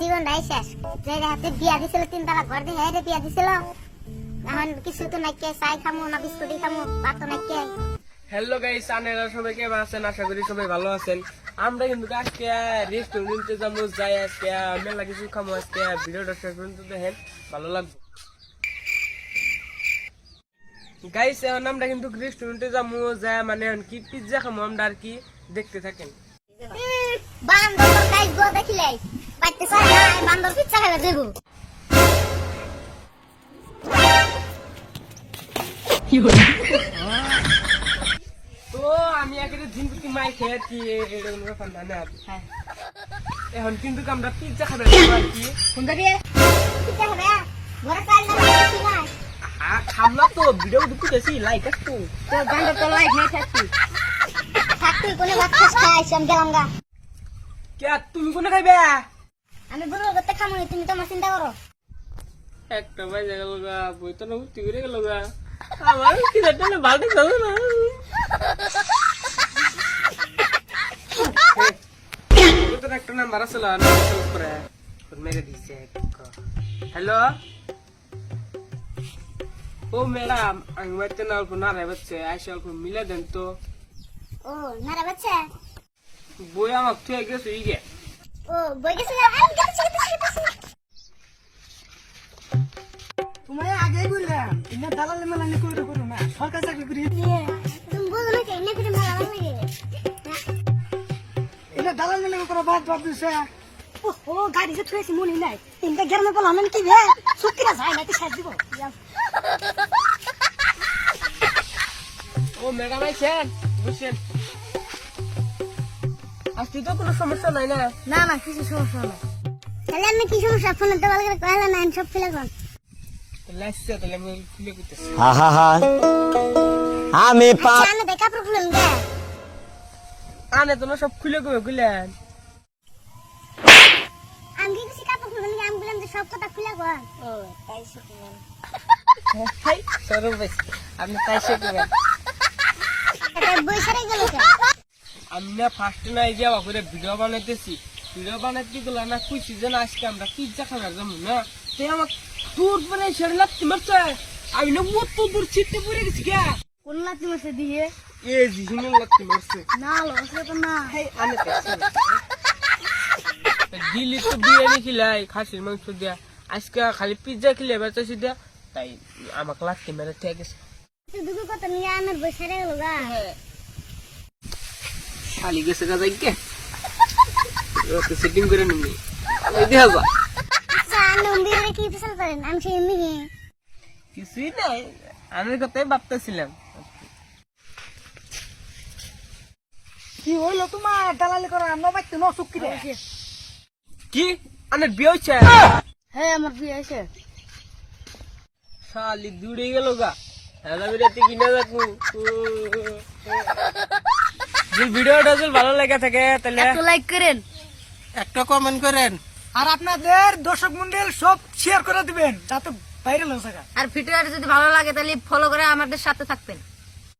জীবনটাই শেষ। যে হাতে বিয়া দিছিল তিন তালা ঘর দিয়ে হেরে বিয়া দিছিল। এখন কিছু তো চাই খামু না বিস্কুটি খামু ভাত তো হ্যালো গাইস আনেরা সবাই কেমন আছেন? আশা করি সবাই ভালো আছেন। আমরা কিন্তু আজকে রেস্টুরেন্টে যাব যাই আজকে মেলা কিছু খামো আজকে। ভিডিওটা শেষ পর্যন্ত দেখেন ভালো লাগবে। গাইস এখন আমরা কিন্তু রেস্টুরেন্টে যাব যা মানে কি পিৎজা খামো আমরা আর কি দেখতে থাকেন। বান্দর গাইস গো দেখিলে। পাইতে চাই না বান্দর পিচ্ছা খাবে দেবো। তো আমি একেবারে দিন প্রতি মাই খেয়ে আর কি এটা কোনো ব্যাপার না। না এখন কিন্তু আমরা পিৎজা খাবে কি। কোন দিকে পিচ্ছা খাবে ঘরে চাই না খামলা তো ভিডিও ঢুকুতেছি লাইক একটু তো। বান্দর তো লাইক নাই থাকতি থাকতি কোনে ভাত খাস খাইছি আমি গেলাম গা। কে তুমি কোনে খাইবে? আমি বুড়ো করতে খামু নি, তুমি তোমার চিন্তা করো। একটা বাজে গেল গা বই তো না উঠতে করে গেল গা। আমার কি জানি বালতি যাব না। তোর একটা নাম্বার আছে না তোর মেরে দিছে হ্যালো ও ম্যাডাম আমি বাড়িতে না অল্প না রে বাচ্চা আইসা অল্প মিলে দেন তো। ও নারা বাচ্চা বই আমার তুই গেছে ই তোমায় আগেই বললাম ইনা দালালি মালানি করে, করো না, সরকার চাকরি করি। তুমি বলো না কেন ফিরে ভালো লাগে ইনা দালাল মালানি করে, বাদ বাদ দিছে। ও গাড়ি যে থুয়েছি মনে নাই। তিনটা গ্রামে বললাম কি বে? চুক্তিরা যায় না তুই সাজ দিব। বুঝছেন আজকে তো কোনো সমস্যা নাই না? না না কিছু সমস্যা না তাহলে আমি কি সমস্যা? ফোনে তো ভালো করে কইলা না সব ফিলে কোন আমি খুলে আনে সব খুলে কবে খুলেন আমি কিছু কাপড় খুলে আমি আমি বললাম যে সব কথা খুলে কোন ও তাই সরব আপনি তাই সারে গেল কে আমি ফার্স্ট না এই যাওয়া করে ভিডিও বানাইতেছি। ভিডিও বানাইতে গেলে না কইছি যে না আজকে আমরা পিজ্জা খাবার যাব না। তাই আমার দূর পরে ছেড়ে লাগতে মারছে। আমি না মত দূর ছিটতে পড়ে গেছি কে কোন লাতি মাসে দিয়ে? এ জিহিনে লাগতে মারছে। না লসলে তো না। হাই আনে দিল্লি তো বিরিয়ানি খিলাই খাসির মাংস দিয়া। আজকে খালি পিজ্জা খিলে বেচাছি দিয়া। তাই আমাকে লাগতে মেরে ঠিক আছে কথা নিয়ে আমার বই সারে গেল গা শালি গেছে গা যাইকে সেটিং করে নিবি। এই দেখা যা। কি কিছুই নাই আমি কথাই ভাবতেছিলাম। কি হইল তোমার? দালালি করা আমরা বাইতে ন চুক্তি রে? কি? আনে বিয়ে হচ্ছে হ্যাঁ আমার বিয়ে আছে শালি দূরে গেল গা। হেলা বিরাতে কিনে দেখু যদি ভিডিওটা যদি ভালো লেগে থাকে তাহলে লাইক করেন। একটা কমেন্ট করেন। আর আপনাদের দর্শক মন্ডল সব শেয়ার করে দিবেন যাতে ভাইরাল হয়ে থাকে। আর ভিডিওটা যদি ভালো লাগে তাহলে ফলো করে আমাদের সাথে থাকবেন।